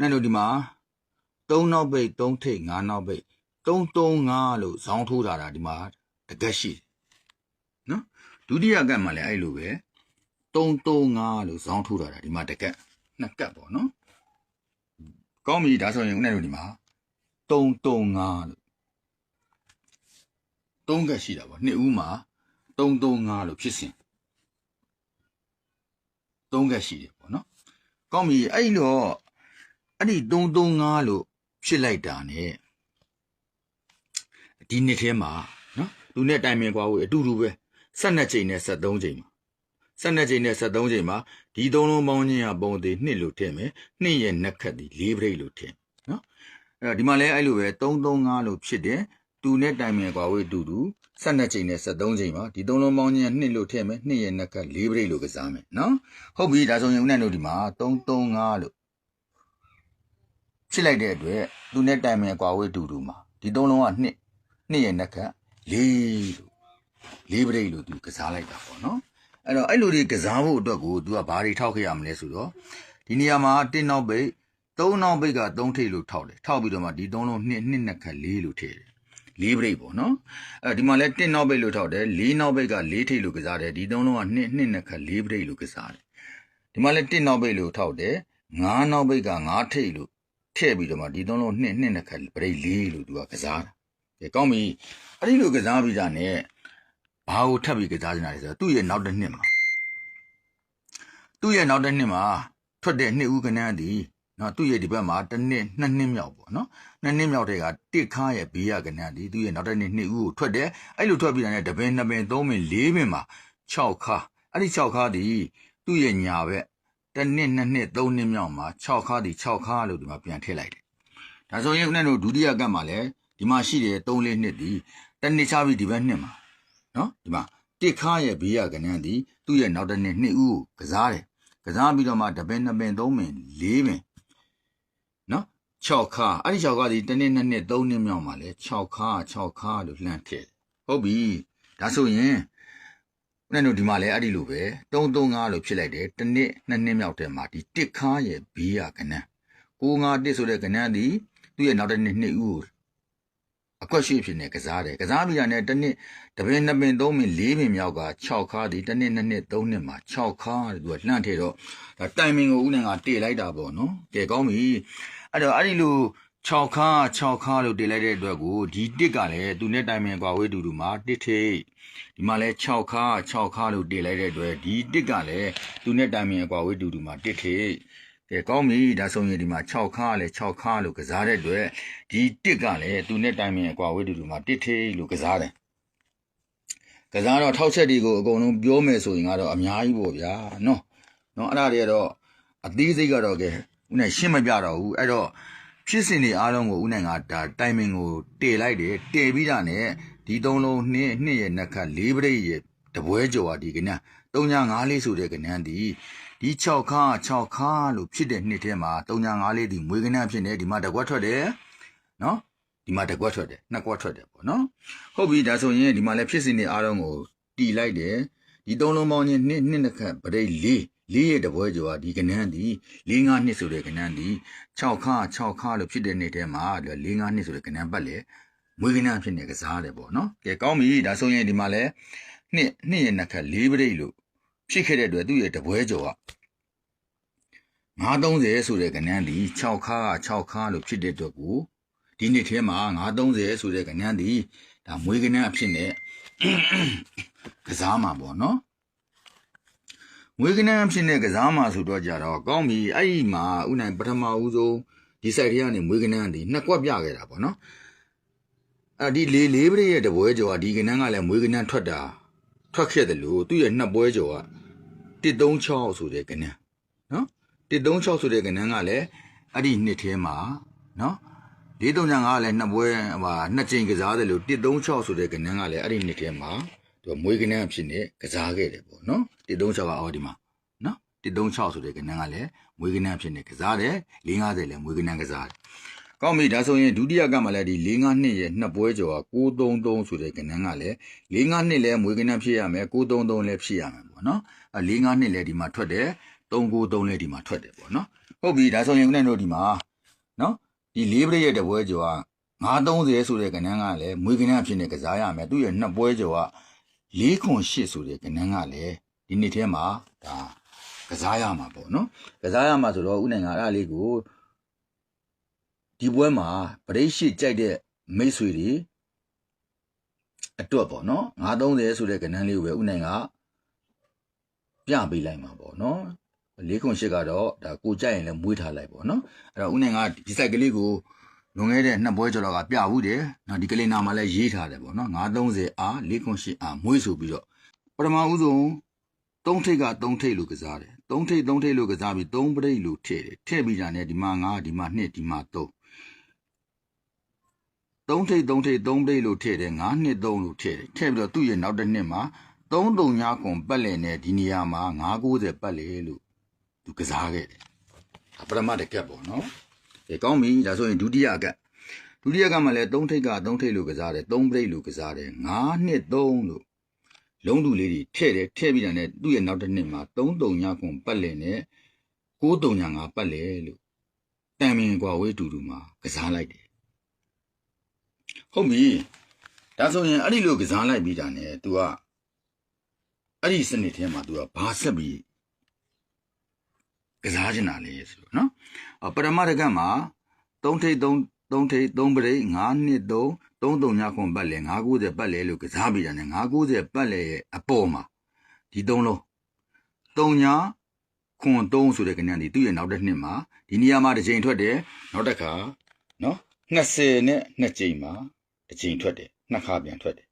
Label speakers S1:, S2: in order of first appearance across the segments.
S1: နဲ့တို့ဒီမှာ3နောက်ပိတ်3ထိပ်5နောက်ပိတ်335လို့ဇောင်းထိုးထားတာဒီမှာတကက်ရှိတယ်နော်ဒုတိယကတ်မှာလည်းအဲ့လိုပဲ335လို့ဇောင်းထိုးထားတာဒီမှာတကက်နှစ်ကတ်ပေါ့နော်ကောင်းပြီဒါဆိုရင်ဦးနဲ့တို့ဒီမှာ335လို့3ကတ်ရှိတာပေါ့နှစ်ဦးမှာ335လို့ဖြစ်စဉ်3ကတ်ရှိတယ်ပေါ့နော်ကောင်းပြီအဲ့တော့ အဲ့ဒီ335လို့ဖြစ်လိုက်တာ ਨੇ ဒီနှစ်ထဲမှာနော်သူနဲ့တိုင်ပင်ကွာဖို့အတူတူပဲ12ချိန်နဲ့73ချိန်မှာ12ချိန်နဲ့73ချိန်မှာဒီသုံးလုံးပေါင်းချင်းကပုံသေးနှစ်လို့ထည့်မယ်နှစ်ရဲ့နှက်ခတ်ဒီ၄ပြိတ်လို့ထည့်နော်အဲ့တော့ဒီမှာလဲအဲ့လိုပဲ335လို့ဖြစ်တယ်သူနဲ့တိုင်ပင်ကွာဖို့အတူတူ12ချိန်နဲ့73ချိန်မှာဒီသုံးလုံးပေါင်းချင်းကနှစ်လို့ထည့်မယ်နှစ်ရဲ့နှက်ခတ်၄ပြိတ်လို့ကစားမယ်နော်ဟုတ်ပြီဒါဆိုရင်ဦးနဲ့တို့ဒီမှာ335လို့ ဖြစ်လိုက်တဲ့အတွက်သူနဲ့တိုင်ပင်ကွာဖို့အတူတူမှာဒီသုံးလုံးကနှစ်နှစ်ရဲ့နှက်ခတ်လေးလို့လေးပရိတ်လို့သူကစားလိုက်တာပေါ့နော်အဲ့တော့အဲ့လိုတွေကစားဖို့အတွက်ကိုသူကဘာတွေထောက်ခဲ့ရမလဲဆိုတော့ဒီနေရာမှာတစ်နောက်ပိတ်သုံးနောက်ပိတ်ကသုံးထိပ်လို့ထောက်တယ်ထောက်ပြီးတော့မှဒီသုံးလုံးနှစ်နှစ်နှက်ခတ်လေးလို့ထည့်တယ်လေးပရိတ်ပေါ့နော်အဲ့ဒီမှာလဲတစ်နောက်ပိတ်လို့ထောက်တယ်လေးနောက်ပိတ်ကလေးထိပ်လို့ကစားတယ်ဒီသုံးလုံးကနှစ်နှစ်နှက်ခတ်လေးပရိတ်လို့ကစားတယ်ဒီမှာလဲတစ်နောက်ပိတ်လို့ထောက်တယ်ငါးနောက်ပိတ်ကငါးထိပ်လို့ ထည့်ပြီးတော့မှဒီသုံးလုံးနှစ်နှစ်နှက်ခတ်ပရိတ်လေးလို့သူကကစားတာကဲကောင်းပြီအဲ့ဒီလိုကစားပြီးတာ ਨੇ ဘာကိုထပ်ပြီးကစားနေတာလဲဆိုတော့သူ့ရဲ့နောက်တစ်နှစ်မှာသူ့ရဲ့နောက်တစ်နှစ်မှာထွက်တဲ့နှစ်ဦးကနန်းသည်နော်သူ့ရဲ့ဒီဘက်မှာတစ်နှစ်နှစ်နှစ်မြောက်ပေါ့နော်နှစ်နှစ်မြောက်တဲ့ကတစ်ခါရဲ့ဘေးရကနန်းသည်သူ့ရဲ့နောက်တစ်နှစ်နှစ်ဦးကိုထွက်တယ်အဲ့လိုထွက်ပြီးတာ ਨੇ တပင်နှစ်ပင်သုံးပင်လေးပင်မှာ6ခါအဲ့ဒီ6ခါသည်သူ့ရဲ့ညာဘက် တစ်နှစ်နှစ်နှစ်သုံးနှစ်မြောက်မှာ6ခါသည်6ခါလို့ဒီမှာပြန်ထည့်လိုက်တယ်ဒါဆိုရင်ဦးနဲ့တို့ဒုတိယကတ်မှာလည်းဒီမှာရှိတယ်3လေးနှစ်သည်တစ်နှစ်ချပြီးဒီဘက်နှစ်မှာနော်ဒီမှာတစ်ခါရဲ့ဘေးရကနန်းသည်သူ့ရဲ့နောက်တစ်နှစ်နှစ်ဦးကိုကစားတယ်ကစားပြီးတော့မှတပင်နှစ်ပင်သုံးပင်လေးပင်နော်6ခါအဲ့ဒီ6ခါဒီတစ်နှစ်နှစ်နှစ်သုံးနှစ်မြောက်မှာလဲ6ခါ6ခါလို့လှမ်းထည့်တယ်ဟုတ်ပြီဒါဆိုရင် နဲ့တို့ဒီမှာလဲအဲ့ဒီလိုပဲ335လို့ဖြစ်လိုက်တယ်တစ်နှစ်နှစ်နှစ်မြောက်တဲ့မှာဒီတစ်ခါရဲ့ဘေးရကနန်း95တစ်ဆိုတဲ့ကနန်းသည်သူ့ရဲ့နောက်တစ်နှစ်နှစ်ဦးကိုအကွက်ရှိဖြစ်နေကစားတယ်ကစားပြီးတာနဲ့တစ်နှစ်တစ်ပင်နှစ်ပင်သုံးပင်လေးပင်မြောက်က6ခါဒီတစ်နှစ်နှစ်နှစ်သုံးနှစ်မှာ6ခါတဲ့သူကလှန့်ထည့်တော့ဒါတိုင်မင်ကိုဦးနဲ့ကတေလိုက်တာပေါ့နော်ကဲကောင်းပြီအဲ့တော့အဲ့ဒီလို 6ခါ6ခါလို့တေလိုက်တဲ့အတွက်ကိုဒီတစ်ကလည်းသူနဲ့တိုင်မင်ကွာဝေးတူတူမှာတစ်ထိပ်ဒီမှာလဲ6ခါ6ခါလို့တေလိုက်တဲ့အတွက်ဒီတစ်ကလည်းသူနဲ့တိုင်မင်ကွာဝေးတူတူမှာတစ်ထိပ်ကဲကောင်းပြီဒါဆိုရင်ဒီမှာ6ခါလဲ6ခါလို့ကစားတဲ့အတွက်ဒီတစ်ကလည်းသူနဲ့တိုင်ပင်အကွာဝေးတူတူမှာတစ်ထိပ်လို့ကစားတယ်ကစားတော့ထောက်ချက်တွေကိုအကုန်လုံးပြောမယ်ဆိုရင်ကတော့အများကြီးပေါ့ဗျာနော်နော်အဲ့ဒါတွေကတော့အသေးစိတ်ကတော့ကဲဦးနဲ့ရှင်းမပြတော့ဘူးအဲ့တော့ ဖြစ်စဉ်တွေအားလုံးကိုဦးနဲ့ကဒါတိုင်ပင်ကိုတည်လိုက်တယ်တည်ပြီးတာနဲ့ဒီသုံးလုံးနှစ်နှစ်ရဲ့နှက်ခတ်လေးပရိတ်ရဲ့တပွဲကျော်ဟာဒီကနန်း3.5လေးဆိုတဲ့ကနန်းဒီဒီ6ခါ6ခါလို့ဖြစ်တဲ့နှစ်ထဲမှာ3.5လေးဒီမွေးကနန်းဖြစ်နေဒီမှာတကွက်ထွက်တယ်နော်ဒီမှာတစ်ကွက်ထွက်တယ်နှစ်ကွက်ထွက်တယ်ပေါ့နော်ဟုတ်ပြီဒါဆိုရင်ဒီမှာလည်းဖြစ်စဉ်တွေအားလုံးကိုတီလိုက်တယ်ဒီသုံးလုံးပေါင်းချင်းနှစ်နှစ်နှစ်ခန့်ပရိတ်လေး လေးရဲ့တပွဲကျော်ကဒီကနန်းဒီ၄၅နှစ်ဆိုတဲ့ကနန်းဒီ6ခါ6ခါလို့ဖြစ်တဲ့နှစ်ထဲမှာ၄၅နှစ်ဆိုတဲ့ကနန်းပတ်လေမွေးကနန်းဖြစ်နေကစားတယ်ပေါ့နော်ကဲကောင်းပြီဒါဆိုရင်ဒီမှာလည်းနှစ်နှစ်ရဲ့နှစ်ခန့်လေးပရိတ်လို့ဖြစ်ခဲ့တဲ့အတွက်သူ့ရဲ့တပွဲကျော်က930ဆိုတဲ့ကနန်းဒီ6ခါ6ခါလို့ဖြစ်တဲ့အတွက်ကိုဒီနှစ်ထဲမှာ930ဆိုတဲ့ကဏ္ဍဒီဒါမွေးကဏ္ဍအဖြစ်နဲ့ကစားမှာပေါ့နော် မွေးကဏ္ဍအဖြစ်နဲ့ကစားမှာဆိုတော့ကြတော့ကောင်းပြီအဲ့ဒီမှာဥနိုင်ပထမဦးဆုံးဒီ site ထဲကနေမွေးကဏ္ဍဒီနှစ်ကွက်ပြခဲ့တာပေါ့နော်အဲ့ဒီလေးလေးပရိရဲ့တပွဲကျော်ကဒီကဏ္ဍကလည်းမွေးကဏ္ဍထွက်တာထွက်ခဲ့တယ်လို့သူ့ရဲ့နှစ်ပွဲကျော်က136ဆိုတဲ့ကဏ္ဍနော်136ဆိုတဲ့ကဏ္ဍကလည်းအဲ့ဒီနှစ်ထဲမှာနော်435ကလည်းနှစ်ပွဲဟိုနှစ်ချိန်ကစားတယ်လို့136ဆိုတဲ့ကဏ္ဍကလည်းအဲ့ဒီနှစ်ထဲမှာ သူမွေးကဏ္ဍအဖြစ်နဲ့ကစားခဲ့တယ်ပေါ့နော်136ကအော်ဒီမှာနော်136ဆိုတဲ့ကဏ္ဍကလည်းမွေးကဏ္ဍအဖြစ်နဲ့ကစားတယ်450လည်းမွေးကဏ္ဍကစားတယ်ကောင်းပြီဒါဆိုရင်ဒုတိယကမှလည်းဒီ452ရဲ့နှစ်ပွဲကျော်က633ဆိုတဲ့ကဏ္ဍကလည်း452လည်းမွေးကဏ္ဍဖြစ်ရမယ်633လည်းဖြစ်ရမယ်ပေါ့နော်အဲ452လည်းဒီမှာထွက်တယ်393လည်းဒီမှာထွက်တယ်ပေါ့နော်ဟုတ်ပြီဒါဆိုရင်ဦးနဲ့တို့ဒီမှာနော်ဒီလေးပရိရဲ့တပွဲကျော်က930ဆိုတဲ့ကဏ္ဍကလည်းမွေကဏ္ဍအဖြစ်နဲ့ကစားရမယ်သူ့ရဲ့နှစ်ပွဲကျော်က 408ဆိုတဲ့ကဏ္ဍကလည်းဒီနှစ်ထဲမှာဒါကစားရမှာပေါ့နော်ကစားရမှာဆိုတော့ဥနိုင်ငံအဲ့ဒါလေးကိုဒီပွဲမှာပရိရှိကြိုက်တဲ့မိတ်ဆွေတွေအတွက်ပေါ့နော်930ဆိုတဲ့ကဏ္ဍလေးကိုပဲဥနိုင်ငံပြပေးလိုက်မှာပေါ့နော်၄ခွန်ရှစ်ကတော့ဒါကိုကြိုက်ရင်လည်းမွေးထားလိုက်ပေါ့နော်အဲ့တော့ဥနိုင်ကဒီ site ကလေးကို လွန်ခဲ့တဲ့နှစ်ပွဲကျော်လောက်ကပြဘူးတယ်နော်ဒီကလေးနာမှာလည်းရေးထားတယ်ပေါ့နော်930အား၄ခွန်ရှစ်အားမွေးဆိုပြီးတော့ပထမဦးဆုံးသုံးထိပ်ကသုံးထိပ်လို့ကစားတယ်သုံးထိပ်သုံးထိပ်လို့ကစားပြီးသုံးပရိတ်လို့ထည့်တယ်ထည့်ပြီးကြတယ်ဒီမှာ9ဒီမှာ2ဒီမှာ3သုံးထိပ်သုံးထိပ်သုံးပရိတ်လို့ထည့်တယ်9 2 3လို့ထည့်တယ်ထည့်ပြီးတော့သူ့ရဲ့နောက်တစ်နှစ်မှာ3 3ညခွန်ပတ်လည်နဲ့ဒီနေရာမှာ990ပတ်လည်လို့သူကစားခဲ့တယ်ဒါပထမတစ်ကက်ပေါ့နော် ကဲကောင်းပြီဒါဆိုရင်ဒုတိယကက်ဒုတိယကမှလည်း3ထိပ်က3ထိပ်လို့ကစားတယ်3ပရိတ်လို့ကစားတယ်9နှစ်3လို့လုံးတူလေးတွေထည့်တယ်ထည့်ပြီးတာနဲ့သူ့ရဲ့နောက်တစ်နှစ်မှာ3 3ညခွန်ပတ်လည်နဲ့9 3ည5ပတ်လည်လို့တန်မင်ကွာဝေးတူတူမှာကစားလိုက်တယ်ဟုတ်ပြီဒါဆိုရင်အဲ့ဒီလိုကစားလိုက်ပြီးတာနဲ့ तू ကအဲ့ဒီစနစ်ထဲမှာ तू ကဘာဆက်ပြီးကစားချင်တာလေဆိုတော့နော်အ ပရမတကတ်မှာ3ထိပ်3 3ထိပ်3ပရိတ်9နှစ်3 3 3ညခွန်ပတ်လေ990ပတ်လေလို့ကစားပြီးတာနဲ့990ပတ်လေရဲ့အပေါ်မှာဒီ3လုံး3ညခွန်3ဆိုတဲ့ကဏ္ဍဒီသူ့ရဲ့နောက်တစ်နှစ်မှာဒီနေရာမှာတစ်ချိန်ထွက်တယ်နောက်တစ်ခါနော်20နဲ့2ချိန်မှာတစ်ချိန်ထွက်တယ်နှစ်ခါပြန်ထွက်တယ်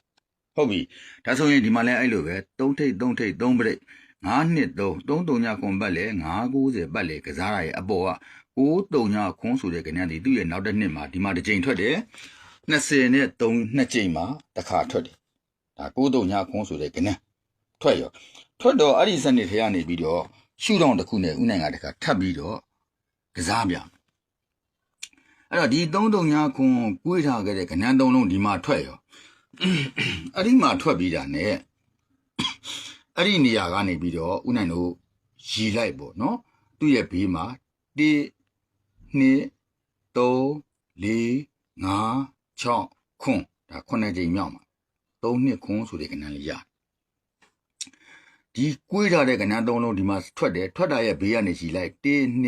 S1: ဟုတ်ပြီဒါဆိုရင်ဒီမှာလည်းအဲ့လိုပဲ3ထိပ်3ထိပ်3ပရိတ်9နှစ်3 3 3ညခွန်ပတ်လေ990ပတ်လေကစားရရဲ့အပေါ်က 9 3ညခွန်ဆိုတဲ့ကဏ္ဍဒီသူ့ရဲ့နောက်တစ်နှစ်မှာဒီမှာတစ်ချိန်ထွက်တယ်20နဲ့3နှစ်ချိန်မှာတစ်ခါထွက်တယ်ဒါ9 3ညခွန်ဆိုတဲ့ကဏ္ဍထွက်ရောထွက်တော့အဲ့ဒီစနစ်ထဲကနေပြီးတော့ရှူတောင်းတစ်ခုနဲ့ဥနိုင်ကတစ်ခါထပ်ပြီးတော့ကစားပြအဲ့တော့ဒီ3 3ညခွန်ကိုွေးထားခဲ့တဲ့ကဏ္ဍသုံးလုံးဒီမှာထွက်ရောအဲ့ဒီမှာထွက်ပြီးတာနဲ့အဲ့ဒီနေရာကနေပြီးတော့ဥနိုင်တို့ရီလိုက်ပေါ့နော်သူ့ရဲ့ဘေးမှာ1 2 3 4 5 6ခွန်းဒါခုနှစ်ကြိမ်မြောက်မှာ3နှစ်ခွန်းဆိုတဲ့ကဏ္ဍလေးရဒီကွေးထားတဲ့ကဏ္ဍသုံးလုံးဒီမှာထွက်တယ်ထွက်တာရဲ့ဘေးကနေရီလိုက်1 2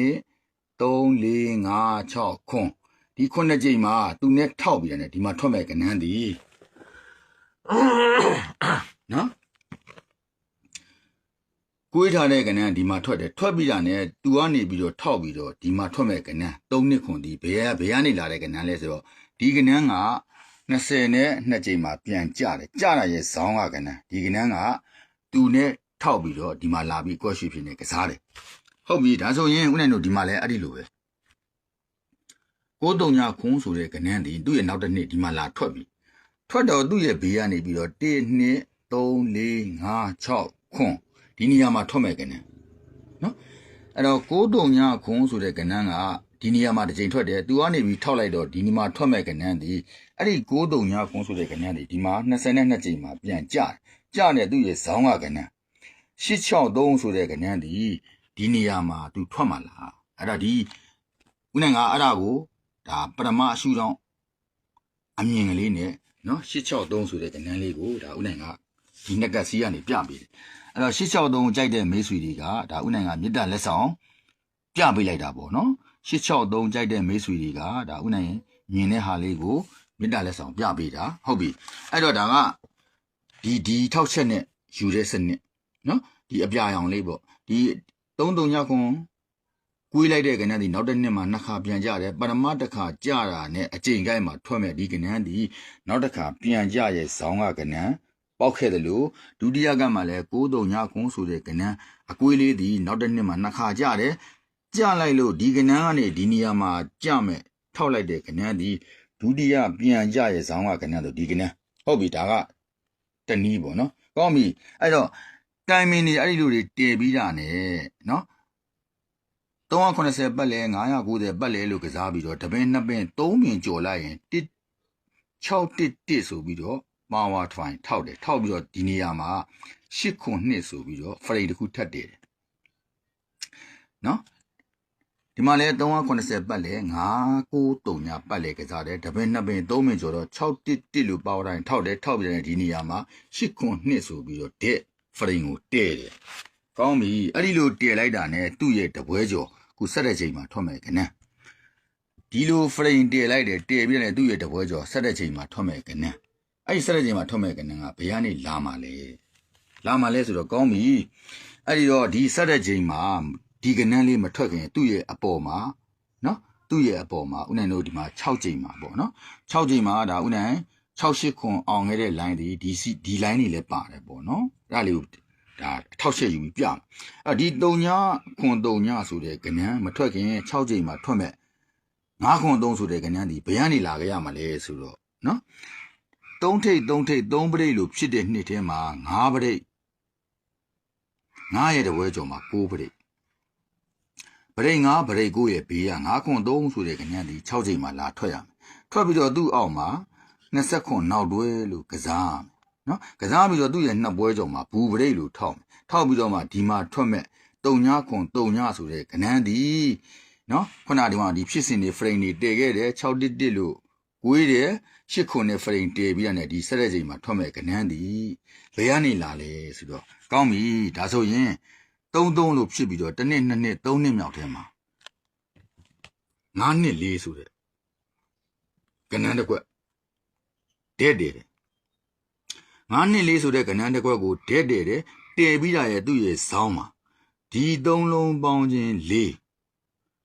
S1: 3 4 5 6ခွန်းဒီခုနှစ်ကြိမ်မှာသူနဲ့ထောက်ပြီးတယ်ဒီမှာထွက်မဲ့ကဏ္ဍဒီနော် ကိုွေးထားတဲ့ကဏ္ဍဒီမှာထွက်တယ်ထွက်ပြီးတာနဲ့သူကနေပြီးတော့ထောက်ပြီးတော့ဒီမှာထွက်မဲ့ကဏ္ဍ၃နှစ်ခွန်ဒီဘယ်ကဘယ်ကနေလာတဲ့ကဏ္ဍလဲဆိုတော့ဒီကဏ္ဍက20နဲ့2ချိန်မှာပြန်ကြတယ်ကြတာရဲ့ဇောင်းကကဏ္ဍဒီကဏ္ဍကသူနဲ့ထောက်ပြီးတော့ဒီမှာလာပြီးကွက်ရွှေဖြစ်နေကစားတယ်ဟုတ်ပြီဒါဆိုရင်ဦးနိုင်တို့ဒီမှာလည်းအဲ့ဒီလိုပဲကိုတုံညာခွန်းဆိုတဲ့ကဏ္ဍဒီသူ့ရဲ့နောက်တစ်နှစ်ဒီမှာလာထွက်ပြီထွက်တော့သူ့ရဲ့ဘေးကနေပြီးတော့1 2 3 4 5 6ခွန်း ဒီနေရာမှာထွက်မဲ့ကဏ္ဍနော်အဲ့တော့ကိုးတုံညခွန်းဆိုတဲ့ကဏ္ဍကဒီနေရာမှာတစ်ချိန်ထွက်တယ်သူကနေပြီးထောက်လိုက်တော့ဒီနေရာမှာထွက်မဲ့ကဏ္ဍဒီအဲ့ဒီကိုးတုံညခွန်းဆိုတဲ့ကဏ္ဍဒီဒီမှာ22ချိန်မှာပြန်ကြတယ်ကြတယ်သူ့ရဲ့ဇောင်းကကဏ္ဍ863ဆိုတဲ့ကဏ္ဍဒီဒီနေရာမှာသူထွက်မှာလားအဲ့ဒါဒီဦးနိုင်ကအဲ့ဒါကိုဒါပရမအရှုတော့အမြင်ကလေးနဲ့နော်863ဆိုတဲ့ကဏ္ဍလေးကိုဒါဦးနိုင်ကဒီနှစ်ကစီးကနေပြပေးတယ် အဲ့တော့863ကြိုက်တဲ့မိတ်ဆွေတွေကဒါဥနိုင်ကမေတ္တာလက်ဆောင်ပြပေးလိုက်တာပေါ့နော်863ကြိုက်တဲ့မိတ်ဆွေတွေကဒါဥနိုင်မြင်တဲ့ဟာလေးကိုမေတ္တာလက်ဆောင်ပြပေးတာဟုတ်ပြီအဲ့တော့ဒါကဒီဒီထောက်ချက်နဲ့ယူတဲ့စနစ်နော်ဒီအပြာရောင်လေးပေါ့ဒီ33ညခွန်ကွေးလိုက်တဲ့ကဏ္ဍဒီနောက်တစ်နှစ်မှာနှစ်ခါပြန်ကြတယ်ပရမတ်တစ်ခါကြတာနဲ့အကျိန်ကိုင်းမှာထွက်မဲ့ဒီကဏ္ဍဒီနောက်တစ်ခါပြန်ကြရဲ့ဇောင်းကကဏ္ဍ ပေါက်ခဲ့တယ်လို့ဒုတိယကမှလည်း6 3ညခွန်းဆိုတဲ့ကဏ္ဍအကွေးလေးဒီနောက်တစ်နှစ်မှာနှစ်ခါကြတယ်ကြလိုက်လို့ဒီကဏ္ဍကနေဒီနေရာမှာကြမဲ့ထောက်လိုက်တဲ့ကဏ္ဍဒီဒုတိယပြန်ကြရဲ့ဇောင်းကကဏ္ဍဆိုဒီကဏ္ဍဟုတ်ပြီဒါကတနည်းပေါ့နော်ကောင်းပြီအဲ့တော့တိုင်မင်နေအဲ့ဒီလိုတွေတည်ပြီးတာ ਨੇ နော်380ပတ်လဲ990ပတ်လဲလို့ကစားပြီးတော့တပင်းနှစ်ပင်း3ပင်ကြော်လိုက်ရင်1 611ဆိုပြီးတော့ ပါဝါထွိုင်ထောက်တယ်ထောက်ပြီးတော့ဒီနေရာမှာ8ခွန်နှစ်ဆိုပြီးတော့ frame တစ်ခုထပ်တည်တယ်နော်ဒီမှာလဲ380ပတ်လဲ993ညပတ်လဲကစားတယ်တပင်နှစ်ပင်3ပင်ကျော်တော့611လို့ပေါတိုင်းထောက်တယ်ထောက်ပြတယ်ဒီနေရာမှာ8ခွန်2ဆိုပြီးတော့တဲ့ဖရင်ကိုတဲ့တယ်ကောင်းပြီအဲ့ဒီလိုတဲ့လိုက်တာနဲ့သူ့ရဲ့တပွဲကျော်ခုဆက်တဲ့ချိန်မှာထွက်မယ်ခဏဒီလိုဖရင်တဲ့လိုက်တယ်တဲ့ပြီးတယ်သူ့ရဲ့တပွဲကျော်ဆက်တဲ့ချိန်မှာထွက်မယ်ခဏ အဲ့ဒီဆက်တဲ့ချိန်မှာထွက်မယ်ခဏကဘယ်ကနေလာမှာလဲလာမှာလဲဆိုတော့ကောင်းပြီအဲ့ဒီတော့ဒီဆက်တဲ့ချိန်မှာဒီကနန်းလေးမထွက်ခင်သူ့ရဲ့အပေါ်မှာနော်သူ့ရဲ့အပေါ်မှာဦးနိုင်တို့ဒီမှာ6ချိန်မှာပေါ့နော်6ချိန်မှာဒါဦးနိုင်68ခွန်အောင်ခဲ့တဲ့ line ဒီဒီစီဒီ line တွေလည်းပါတယ်ပေါ့နော်အဲ့ဒါလေးကိုဒါအထောက်ချက်ယူပြီးပြမယ်အဲ့ဒီ3ညခွန်3ညဆိုတဲ့ကနန်းမထွက်ခင်6ချိန်မှာထွက်မဲ့9ခွန်3ဆိုတဲ့ကနန်းဒီဘယ်ကနေလာခဲ့ရမှာလဲဆိုတော့နော် 3ထိပ်3ထိပ်3ပရိတ်လို့ဖြစ်တဲ့နှစ်ထဲမှာ9ပရိတ်9ရဲ့တပွဲကျော်မှာ9ပရိတ်ပရိတ်9ပရိတ်9ရဲ့ဘေးက9ခွန်3ဆိုတဲ့ကနန်းဒီ6ချိန်မှာလာထွက်ရမယ်ထွက်ပြီးတော့သူ့အောက်မှာ20ခွန်နောက်တွဲလို့ကစားရမယ်နော်ကစားပြီးတော့သူ့ရဲ့နှစ်ပွဲကျော်မှာဘူပရိတ်လို့ထောက်မယ်ထောက်ပြီးတော့မှဒီမှာထွက်မဲ့တုံညာခွန်တုံညာဆိုတဲ့ကနန်းဒီနော်ခုနဒီမှာဒီဖြစ်စဉ်တွေ frame တွေတည်ခဲ့တယ်611လို့ကိုွေးတယ် ရှစ်ခွန်နဲ့ frame တည်ပြီးရတယ်ဒီဆက်တဲ့ချိန်မှာထွက်မဲ့ကနန်းဒီဘယ်ကနေလာလဲဆိုတော့ကောင်းပြီဒါဆိုရင်33လို့ဖြစ်ပြီးတော့တစ်နှစ်နှစ်နှစ်သုံးနှစ်မြောက်ထဲမှာ9နှစ်4ဆိုတဲ့ကနန်းတစ်ကွက်တဲ့တယ်တယ်ငါးနှစ်လေးဆိုတဲ့ကဏ္ဍတစ်ခွက်ကိုဒဲတဲ့တယ်တည်ပြီးတာရဲ့သူ့ရဲ့ဇောင်းမှာဒီသုံးလုံးပေါင်းခြင်းလေး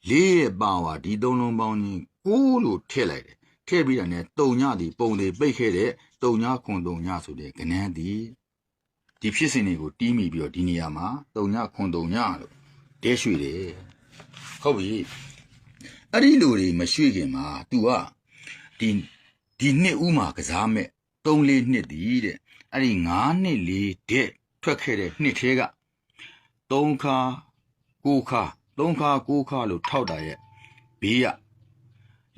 S1: လေးရဲ့ပါဝါဒီသုံးလုံးပေါင်းခြင်းကိုလို့ထည့်လိုက်တယ် ထည့်ပြီးတာနဲ့တုံညသည်ပုံတွေပိတ်ခဲ့တဲ့တုံညခွန်တုံညဆိုတဲ့ကဏ္ဍသည်ဒီဖြစ်စဉ်တွေကိုတီးမိပြီးတော့ဒီနေရာမှာတုံညခွန်တုံညလို့တဲရွှေတယ်ဟုတ်ပြီအဲ့ဒီလူတွေမရွှေခင်မှာ तू ကဒီဒီနှစ်ဦးမှာကစားမဲ့3 4နှစ်တည်တဲ့အဲ့ဒီ9နှစ်4တဲ့ထွက်ခဲ့တဲ့နှစ်သေးက3ခါ9ခါ3ခါ9ခါလို့ထောက်တာရဲ့ဘေးက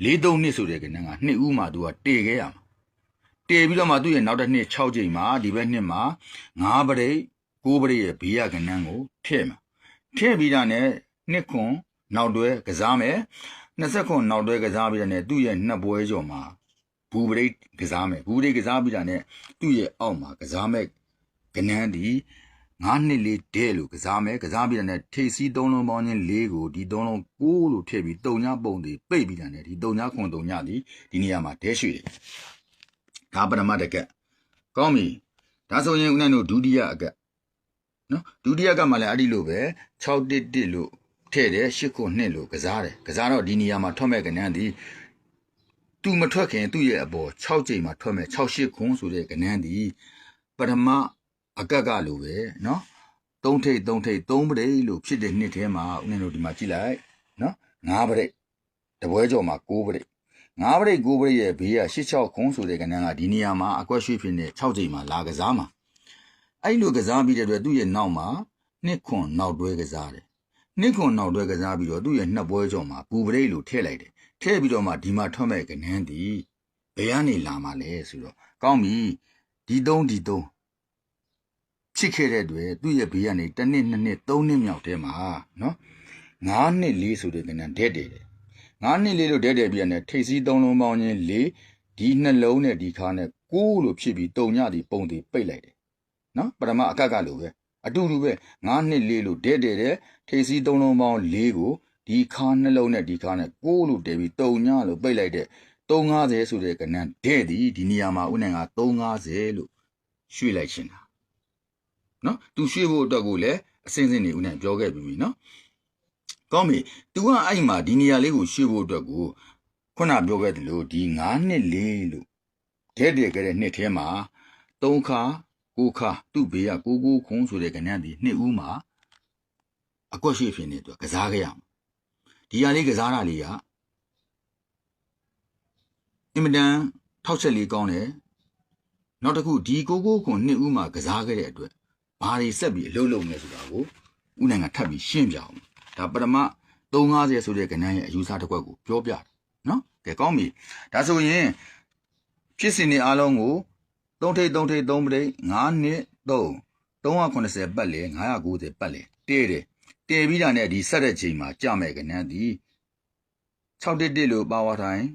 S1: 43နှစ်ဆိုတဲ့ကဏ္ဍကနှစ်ဦးမှာသူကတေခဲ့ရမှာတေပြီးတော့မှသူ့ရဲ့နောက်တစ်နှစ်6ချိန်မှာဒီဘက်နှစ်မှာ9ပရိတ်9ပရိတ်ရဲ့ဘေးကကဏ္ဍကိုထည့်မှာထည့်ပြီးတာနဲ့နှစ်ခွန်နောက်တွဲကစားမယ်20ခွန်နောက်တွဲကစားပြီးတာနဲ့သူ့ရဲ့နှစ်ပွဲကျော်မှာဘူပရိတ်ကစားမယ်ဘူပရိတ်ကစားပြီးတာနဲ့သူ့ရဲ့အောက်မှာကစားမဲ့ကနန်းဒီ ငါးနှစ်လေးဒဲလို့ကစားမယ်ကစားပြီးတာနဲ့ထိပ်စီးသုံးလုံးပေါင်းချင်းလေးကိုဒီသုံးလုံးကိုးလို့ထည့်ပြီးတုံညာပုံတွေပိတ်ပြီးတာနဲ့ဒီတုံညာခွန်တုံညာဒီဒီနေရာမှာဒဲရွှေတယ်ဒါပထမတကက်ကောင်းပြီဒါဆိုရင်ဦးနိုင်တို့ဒုတိယအကက်နော်ဒုတိယကမှလည်းအဲ့ဒီလိုပဲ611လို့ထည့်တယ်8ခု2လို့ကစားတယ်ကစားတော့ဒီနေရာမှာထွက်မဲ့ကနန်းဒီသူမထွက်ခင်သူ့ရဲ့အပေါ်6ကြိမ်မှာထွက်မဲ့6 8ခွန်းဆိုတဲ့ကနန်းဒီပထမ အကက်ကလိုပဲနော်သုံးထိပ်သုံးထိပ်သုံးပရိလို့ဖြစ်တဲ့နှစ်ထဲမှာဦးနေတို့ဒီမှာကြည့်လိုက်နော်ငါးပရိတပွဲကြော်မှာ9ပရိငါးပရိ9ပရိရဲ့ဘေးက86ခုံးဆိုတဲ့ကဏ္ဍကဒီနေရာမှာအကွက်ရွှေဖြစ်နေ6ချိန်မှာလာကစားမှာအဲ့လိုကစားပြီးတဲ့အတွက်သူ့ရဲ့နောက်မှာနှစ်ခွန်နောက်တွဲကစားတယ်နှစ်ခွန်နောက်တွဲကစားပြီးတော့သူ့ရဲ့နှစ်ပွဲကြော်မှာပူပရိလို့ထည့်လိုက်တယ်ထည့်ပြီးတော့မှဒီမှာထွက်မဲ့ကဏ္ဍဒီဘယ်ကနေလာမှာလဲဆိုတော့ကောင်းပြီဒီ3ဒီ3 ဖြစ်ခဲ့တဲ့အတွက်သူ့ရဲ့ဘေးကနေတစ်နှစ်နှစ်နှစ်သုံးနှစ်မြောက်ထဲမှာနော်ငါးနှစ်လေးဆိုတဲ့ကနန်းဒက်တယ်ငါးနှစ်လေးလို့ဒက်တယ်ပြန်တယ်ထိတ်စီးသုံးလုံးပေါင်းချင်းလေးဒီနှလုံးနဲ့ဒီခါနဲ့ကိုးလို့ဖြစ်ပြီးတုံညဒီပုံတွေပိတ်လိုက်တယ်နော်ပထမအကက်ကလိုပဲအတူတူပဲငါးနှစ်လေးလို့ဒက်တယ်တဲ့ထိတ်စီးသုံးလုံးပေါင်းလေးကိုဒီခါနှလုံးနဲ့ဒီခါနဲ့ကိုးလို့တည်ပြီးတုံညလို့ပိတ်လိုက်တဲ့350ဆိုတဲ့ကဏ္ဍတဲ့ဒီဒီနေရာမှာဥနိုင်က350လို့ရွှေ့လိုက်ရှင်တာ နော်သူရွှေ့ဖို့အတွက်ကိုလည်းအစင်းစင်းနေဥနိုင်ပြောခဲ့ပြီးပြီနော်ကောင်းပြီ तू ကအဲ့မှာဒီနေရာလေးကိုရွှေ့ဖို့အတွက်ကိုခုနပြောခဲ့တယ်လို့ဒီ9နှစ်လေးလို့တဲ့တဲ့ခဲ့တဲ့နှစ်ထဲမှာ3ခါ9ခါသူ့ဘေးက99ခုံးဆိုတဲ့ကဏ္ဍဒီနှစ်ဦးမှာအကွက်ရှိဖြစ်နေသူကစားခဲ့ရမှာဒီဟာလေးကစားတာလေးကအင်မတန်ထောက်ချက်လေးကောင်းတယ်နောက်တစ်ခုဒီကိုကိုခွန်နှစ်ဦးမှာကစားခဲ့တဲ့အတွက် ဘာတွေဆက်ပြီးအလုပ်လုပ်နေဆိုတာကိုဦးနိုင်ငံထပ်ပြီးရှင်းပြအောင်ဒါပထမ350ဆိုတဲ့ကဏ္ဍရဲ့အယူဆတစ်ခွက်ကိုပြောပြတာနော်ကဲကောင်းပြီဒါဆိုရင်ဖြစ်စဉ်တွေအားလုံးကို3ထိပ်3ထိပ်3ပရိတ်9နှစ်3 380ပတ်လေ990ပတ်လေတဲတယ်တည်ပြီးတာနဲ့ဒီဆက်တဲ့ချိန်မှာကြမဲ့ကနန်းဒီ611လို့ပါဝါထိုင်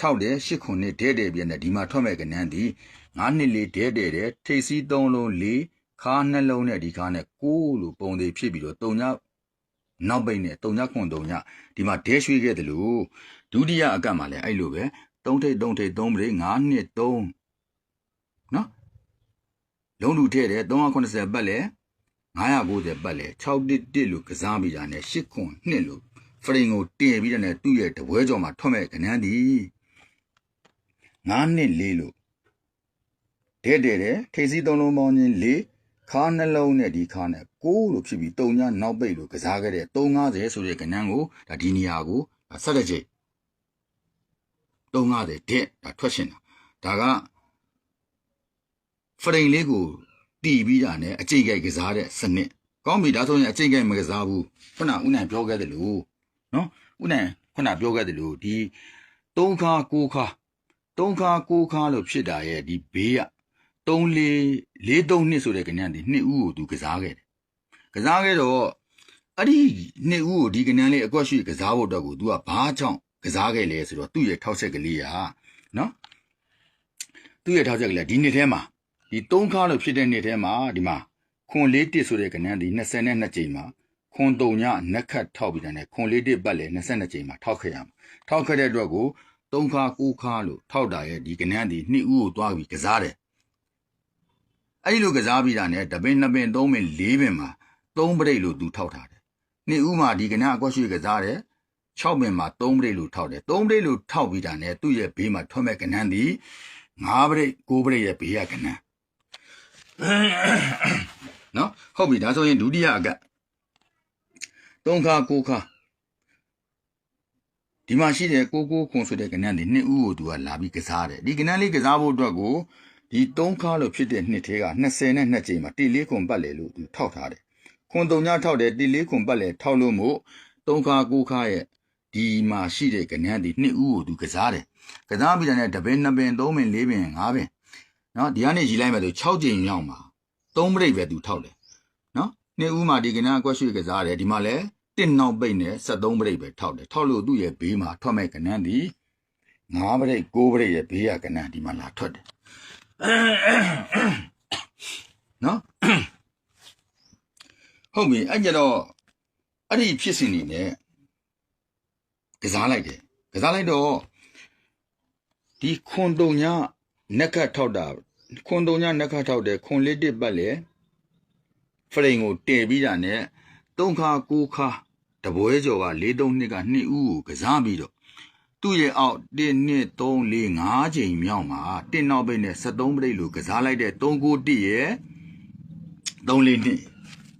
S1: ထောက်တယ်8ခုနှစ်ဒဲတဲ့ပြည့်နဲ့ဒီမှာထွက်မဲ့ကနန်းဒီ9နှစ်လေးဒဲတဲ့တဲ့ထိပ်စီး3လုံး4 ခါနှလုံးနဲ့ဒီခါနဲ့6လို့ပုံသေးဖြစ်ပြီးတော့3ညနောက်ပိတ်နဲ့3ညခွန်3ညဒီမှာဒဲရွှေခဲ့တယ်လို့ဒုတိယအကတ်မှာလည်းအဲ့လိုပဲ3ထိပ်3ထိပ်3ပရိ9နှစ်3နော်လုံးလူထည့်တယ်380ပတ်လဲ990ပတ်လဲ611လို့ကစားပြီးတာနဲ့8ခွန်2လို့ဖရင်ကိုတင်ပြီးတဲ့နဲ့သူ့ရဲ့တပွဲကြော်မှာထွက်မဲ့ကနန်းဒီ9နှစ်4လို့တဲ့တဲ့တဲ့ထိစီသုံးလုံးပေါင်းချင်း4 ခါနှလုံးနဲ့ဒီခါနဲ့6လို့ဖြစ်ပြီး3ညနောက်ပိတ်လို့ကစားခဲ့တဲ့350ဆိုတဲ့ကနန်းကိုဒါဒီနေရာကိုဆက်လက်ကြိတ်350တဲ့ဒါထွက်ရှင်တာဒါကဖရင်လေးကိုတီးပြီးတာနဲ့အကျိတ်ကြိုက်ကစားတဲ့စနစ်ကောင်းပြီဒါဆိုရင်အကျိတ်ကြိုက်မကစားဘူးခုနဦးနိုင်ပြောခဲ့တယ်လို့နော်ဦးနိုင်ခုနပြောခဲ့တယ်လို့ဒီ3ခါ6ခါ3ခါ6ခါလို့ဖြစ်တာရဲ့ဒီဘေးက 3လေး4 3နှစ်ဆိုတဲ့ကဏ္ဍဒီနှစ်ဦးကိုသူကစားခဲ့တယ်ကစားခဲ့တော့အဲ့ဒီနှစ်ဦးကိုဒီကဏ္ဍလေးအကွက်ရှိကစားဖို့တော့ကို तू ကဘာကြောင့်ကစားခဲ့လဲဆိုတော့သူ့ရဲ့ထောက်ချက်ကလေးอ่ะနော်သူ့ရဲ့ထောက်ချက်ကလေးဒီနှစ်ထဲမှာဒီ3ခါလို့ဖြစ်တဲ့နှစ်ထဲမှာဒီမှာခွန်လေးတစ်ဆိုတဲ့ကဏ္ဍဒီ22ကြိမ်မှာခွန်တုံညနက်ခတ်ထောက်ပြီးတယ်ခွန်လေးတစ်ပတ်လေ22ကြိမ်မှာထောက်ခဲ့ရမှာထောက်ခဲ့တဲ့အတွက်ကို3ခါ9ခါလို့ထောက်တာရဲ့ဒီကဏ္ဍဒီနှစ်ဦးကိုတွားပြီးကစားတယ် အဲ့ဒီလိုကစားပြီးတာနဲ့တပင်နှစ်ပင်သုံးပင်လေးပင်မှာသုံးပရိတ်လို့သူထောက်ထားတယ်နှစ်ဦးမှာဒီကဏ္ဍအကွက်ရွှေကစားတယ်6ပင်မှာ3ပရိတ်လို့ထောက်တယ်3ပရိတ်လို့ထောက်ပြီးတာနဲ့သူ့ရဲ့ဘေးမှာထွက်မဲ့ကဏ္ဍဒီ9ပရိတ်9ပရိတ်ရဲ့ဘေးကကဏ္ဍနော်ဟုတ်ပြီဒါဆိုရင်ဒုတိယအကတ်3ခါ9ခါဒီမှာရှိတဲ့ကိုကိုခွန်ဆိုတဲ့ကဏ္ဍဒီနှစ်ဦးကိုသူကလာပြီးကစားတယ်ဒီကဏ္ဍလေးကစားဖို့အတွက်ကို ဒီ3ခါလို့ဖြစ်တဲ့နှစ်ထဲက20နဲ့2ကြိမ်မှာတီလေးခွန်ပတ်လေလို့သူထောက်ထားတယ်ခွန်တုံညထောက်တယ်တီလေးခွန်ပတ်လေထောက်လို့မို့3ခါ9ခါရဲ့ဒီမှာရှိတဲ့ကဏ္ဍဒီနှစ်ဦးကိုသူကစားတယ်ကစားပြီးတဲ့တပင်2ပင်3ပင်4ပင်5ပင်နော်ဒီကနေရီလိုက်မယ်ဆို6ကြိမ်မြောက်မှာ3ပရိတ်ပဲသူထောက်တယ်နော်နှစ်ဦးမှာဒီကဏ္ဍအကွက်ရွှေကစားတယ်ဒီမှာလည်းတစ်နောက်ပိတ်နဲ့73ပရိတ်ပဲထောက်တယ်ထောက်လို့သူ့ရဲ့ဘေးမှာထွက်မဲ့ကဏ္ဍဒီ9ပရိတ်9ပရိတ်ရဲ့ဘေးကကဏ္ဍဒီမှာလာထွက်တယ် နော်ဟုတ်ပြီအဲ့ကြတော့အဲ့ဒီဖြစ်စဉ်နေနဲ့ကစားလိုက်တယ်ကစားလိုက်တော့ဒီခွန်တုံညနက်ကတ်ထောက်တာခွန်တုံညနက်ကတ်ထောက်တယ်ခွန်လေးတစ်ပတ်လေဖရိန်ကိုတည်ပြီးတာနဲ့သုံးခါကိုခါတပွဲကျော်က၄၃နှစ်ကနှစ်ဦးကိုကစားပြီးတော့ သူ့ရဲ့အောက်1 2 3 4 5ချိန်မြောက်မှာတစ်နောက်ပိတ်နဲ့73ပရိတ်လိုကစားလိုက်တဲ့3ကို1ရဲ့3 4နှစ်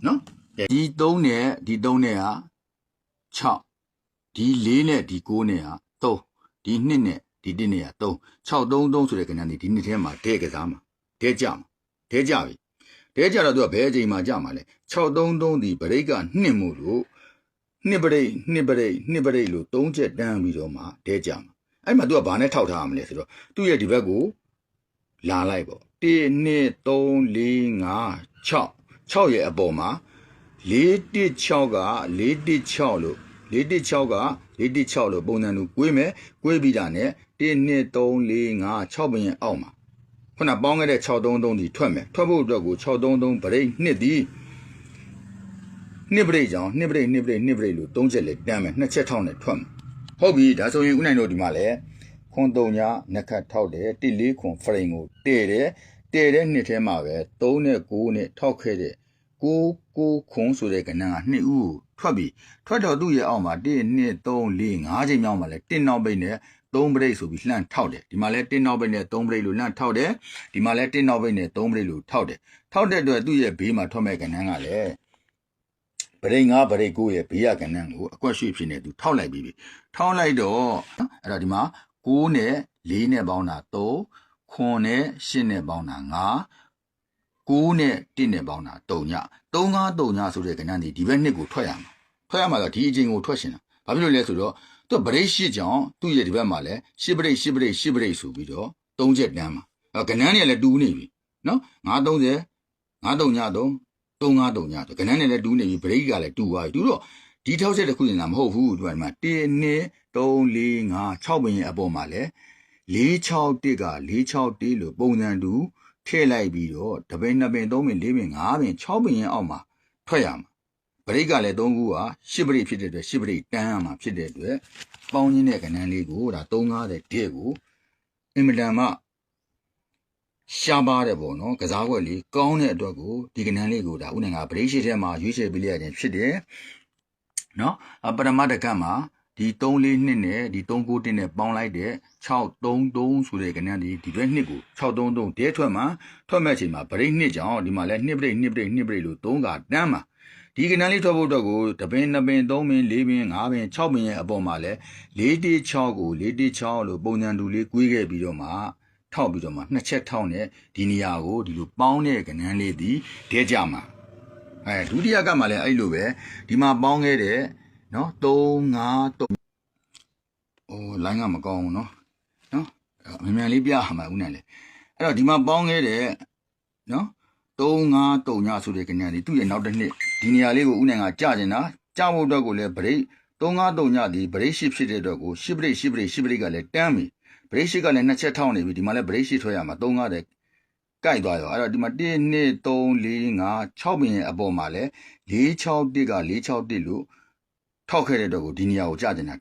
S1: နော်ဒီ3နဲ့ဒီ3နဲ့ဟာ6ဒီ4နဲ့ဒီ9နဲ့ဟာ3ဒီ2နဲ့ဒီ1နဲ့ဟာ3 6 3 3ဆိုတဲ့ကဏ္ဍนี่ဒီနှစ်ထဲမှာဒဲကစားမှာဒဲကြမှာဒဲကြပြီဒဲကြတော့သူကဘယ်အချိန်မှာကြမှာလဲ6 3 3ဒီပရိတ်က2မို့လို့ နှစ်ပရိတ်နှစ်ပရိတ်နှစ်ပရိတ်လို့၃ချက်တန်းပြီးတော့မှဒဲကြမှာအဲ့မှာ तू ကဘာနဲ့ထောက်ထားရမလဲဆိုတော့သူ့ရဲ့ဒီဘက်ကိုလာလိုက်ပေါ့1 2 3 4 5 6 6ရဲ့အပေါ်မှာ416က416လို့416က416လို့ပုံစံတူကွေးမယ်ကွေးပြီးတာနဲ့1 2 3 4 5 6ပင်ရဲ့အောက်မှာခုနပေါင်းခဲ့တဲ့633ဒီထွက်မယ်ထွက်ဖို့အတွက်ကို633ဗရိတ်နှစ်ဒီ နှစ်ပရိတ်ကြောင့်နှစ်ပရိတ်နှစ်ပရိတ်နှစ်ပရိတ်လို့သုံးချက်လေတန်းမယ်နှစ်ချက်ထောက်နဲ့ထွက်မယ်ဟုတ်ပြီဒါဆိုရင်ဦးနိုင်တို့ဒီမှာလဲခွန်တုံညာနက်ခတ်ထောက်တယ်တိလေးခွန်ဖရိန်ကိုတည့်တယ်တည့်တဲ့နှစ်ထဲမှာပဲ3နဲ့9နဲ့ထောက်ခဲ့တဲ့9 9ခွန်ဆိုတဲ့ကဏ္ဍကနှစ်ဦးကိုထွက်ပြီးထွက်တော့သူ့ရဲ့အောက်မှာ1 2 3 4 5ချိန်မြောက်မှာလဲ1နောက်ပိတ်နဲ့3ပရိတ်ဆိုပြီးလှန့်ထောက်တယ်ဒီမှာလဲ1နောက်ပိတ်နဲ့3ပရိတ်လို့လှန့်ထောက်တယ်ဒီမှာလဲ1နောက်ပိတ်နဲ့3ပရိတ်လို့ထောက်တယ်ထောက်တဲ့အတွက်သူ့ရဲ့ဘေးမှာထွက်မဲ့ကဏ္ဍကလည်း ပရိတ်9ပရိတ်9ရဲ့ဘေးရကဏ္ဍကိုအကွက်ရွှေ့ဖြစ်နေသူထောက်လိုက်ပြီးပြီထောက်လိုက်တော့အဲ့တော့ဒီမှာ9နဲ့4နဲ့ပေါင်းတာ3ခွန်နဲ့8နဲ့ပေါင်းတာ9 9နဲ့1နဲ့ပေါင်းတာ3ည3 5 3ညဆိုတဲ့ကဏ္ဍဒီဒီဘက်နှစ်ကိုထွက်ရမှာထွက်ရမှာဆိုဒီအချိန်ကိုထွက်ရှင်တာဘာဖြစ်လို့လဲဆိုတော့သူဗရိတ်ရှစ်ကြောင့်သူ့ရဲ့ဒီဘက်မှာလဲရှစ်ပရိတ်ရှစ်ပရိတ်ရှစ်ပရိတ်ဆိုပြီးတော့၃ချက်တန်းမှာအဲကဏ္ဍเนี่ยလည်းတူနေပြီနော်930 9 3ည3 353ညဆိုကနန်းနဲ့လည်းတူးနေပြီဘရိတ်ကလည်းတူသွားပြီတူတော့ဒီထောက်ချက်တစ်ခုရင်သာမဟုတ်ဘူးဒီမှာ1 2 3 4 5 6ဘင်းရဲ့အပေါ်မှာလည်း461က461လို့ပုံစံတူထည့်လိုက်ပြီးတော့တပင်း2ပင်း3ပင်း4ပင်း5ပင်း6ပင်းရဲ့အောက်မှာထွက်ရမှာပရိတ်ကလည်း3ခုဟာ10ပရိတ်ဖြစ်တဲ့အတွက်10ပရိတ်တန်းရမှာဖြစ်တဲ့အတွက်ပေါင်းရင်းတဲ့ကဏ္ဍလေးကိုဒါ350တစ်ကိုအင်မတန်မှ ရှားပါတဲ့ပေါ့နော်ကစားကွက်လေးကောင်းတဲ့အတွက်ကိုဒီကဏ္ဍလေးကိုဒါဥနိုင်ကပရိတ်ရှိထဲမှာရွေးချယ်ပေးလိုက်ရခြင်းဖြစ်တယ်နော်အပရမတ္တကတ်မှာဒီ342နဲ့ဒီ391နဲ့ပေါင်းလိုက်တဲ့633ဆိုတဲ့ကဏ္ဍဒီဒီဘက်နှစ်ကို633တဲထွက်မှာထွက်မဲ့ချိန်မှာဗရိတ်နှစ်ကြောင့်ဒီမှာလဲနှစ်ပရိတ်နှစ်ပရိတ်နှစ်ပရိတ်လို့3ကတန်းမှာဒီကဏ္ဍလေးထွက်ဖို့အတွက်ကိုတပင်2ပင်3ပင်4ပင်5ပင်6ပင်ရဲ့အပေါ်မှာလဲ416ကို416လို့ပုံစံတူလေးကွေးခဲ့ပြီးတော့မှ ထောက်ပြီးတော့မှနှစ်ချက်ထောက်နဲ့ဒီနေရာကိုဒီလိုပေါင်းတဲ့ကဏ္ဍလေးဒီတဲကြမှာအဲဒုတိယကမှလည်းအဲ့လိုပဲဒီမှာပေါင်းခဲ့တဲ့နော်3 5 3အိုးလိုင်းကမကောင်းဘူးနော်နော်အဲ့မြန်မြန်လေးပြရမှာဦးနိုင်လေအဲ့တော့ဒီမှာပေါင်းခဲ့တဲ့နော်3 5 3ညဆိုတဲ့ကညာဒီသူ့ရဲ့နောက်တစ်နှစ်ဒီနေရာလေးကိုဦးနိုင်ကကြာကျင်တာကြာဖို့အတွက်ကိုလည်းဗရိတ်3 5 3ညဒီဗရိတ်ရှိဖြစ်တဲ့အတွက်ကို10ဗရိတ်10ဗရိတ်10ဗရိတ်ကလည်းတန်းပြီ ဗရိတ်ရှိကလည်းနှစ်ချက်ထောက်နေပြီဒီမှာလည်းဗရိတ်ရှိထွက်ရမှာ3 5တဲ့ကြိုက်သွားရောအဲ့တော့ဒီမှာ1 2 3 4 5 6ပင်ရဲ့အပေါ်မှာလဲ461က461လို့ထောက်ခဲ့တဲ့အတွက်ကိုဒီနေရာကိုကြာကျင်တာ